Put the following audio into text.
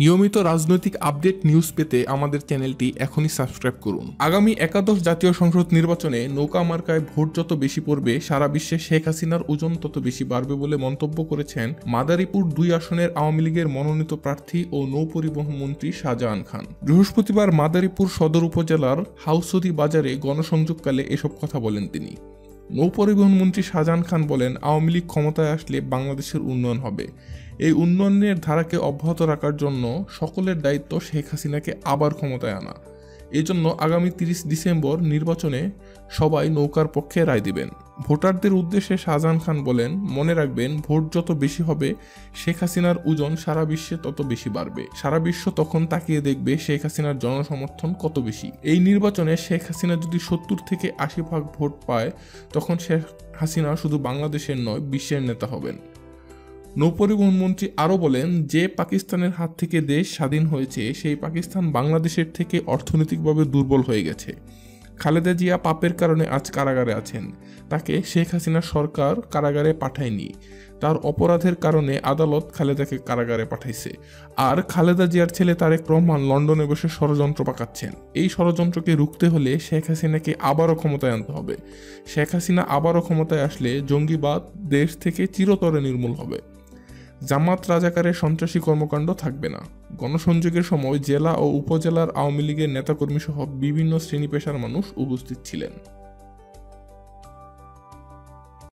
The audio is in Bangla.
নিয়মিত রাজনৈতিক আপডেট নিউজ পেতে আমাদের চ্যানেলটি এখনই সাবস্ক্রাইব করুন। আগামী একাদশ জাতীয় সংসদ নির্বাচনে নৌকা মার্কায় ভোট যত বেশি পড়বে, সারা বিশ্বে শেখ হাসিনার ওজন তত বেশি বাড়বে বলে মন্তব্য করেছেন মাদারীপুর দুই আসনের আওয়ামী লীগের মনোনীত প্রার্থী ও নৌ পরিবহন মন্ত্রী শাহজাহান খান। বৃহস্পতিবার মাদারীপুর সদর উপজেলার হাউসদি বাজারে গণসংযোগকালে এসব কথা বলেন তিনি। নৌ পরিবহন মন্ত্রী শাহজাহান খান বলেন, আওয়ামী লীগ ক্ষমতায় আসলে বাংলাদেশের উন্নয়ন হবে। এই উন্নয়নের ধারাকে অব্যাহত রাখার জন্য সকলের দায়িত্ব শেখ হাসিনাকে আবার ক্ষমতায় আনা। এজন্য আগামী তিরিশ ডিসেম্বর নির্বাচনে সবাই নৌকার পক্ষে রায় দিবেন। ভোটারদের উদ্দেশ্যে শাহজাহান খান বলেন, মনে রাখবেন, ভোট যত বেশি হবে, শেখ হাসিনার ওজন সারা বিশ্বে তত বেশি বাড়বে। সারা বিশ্ব তখন তাকিয়ে দেখবে শেখ হাসিনার জনসমর্থন কত বেশি। এই নির্বাচনে শেখ হাসিনা যদি সত্তর থেকে আশি ভাগ ভোট পায়, তখন শেখ হাসিনা শুধু বাংলাদেশের নয়, বিশ্বের নেতা হবেন। নৌপরিবহন মন্ত্রী আরও বলেন, যে পাকিস্তানের হাত থেকে দেশ স্বাধীন হয়েছে, সেই পাকিস্তান বাংলাদেশের থেকে অর্থনৈতিকভাবে দুর্বল হয়ে গেছে। খালেদা জিয়া পাপের কারণে আজ কারাগারে আছেন। তাকে শেখ হাসিনা সরকার কারাগারে পাঠায়নি। তার অপরাধের কারণে আদালত খালেদাকে কারাগারে পাঠাইছে। আর খালেদা জিয়ার ছেলে তারেক রহমান লন্ডনে বসে ষড়যন্ত্র পাকাচ্ছেন। এই ষড়যন্ত্রকে রুখতে হলে শেখ হাসিনাকে আবারও ক্ষমতায় আনতে হবে। শেখ হাসিনা আবারও ক্ষমতায় আসলে জঙ্গিবাদ দেশ থেকে চিরতরে নির্মূল হবে। জামাত রাজাকারে সন্ত্রাসী কর্মকাণ্ড থাকবে না। গণসংযোগের সময় জেলা ও উপজেলার আওয়ামী লীগের নেতাকর্মী সহ বিভিন্ন শ্রেণি পেশার মানুষ উপস্থিত ছিলেন।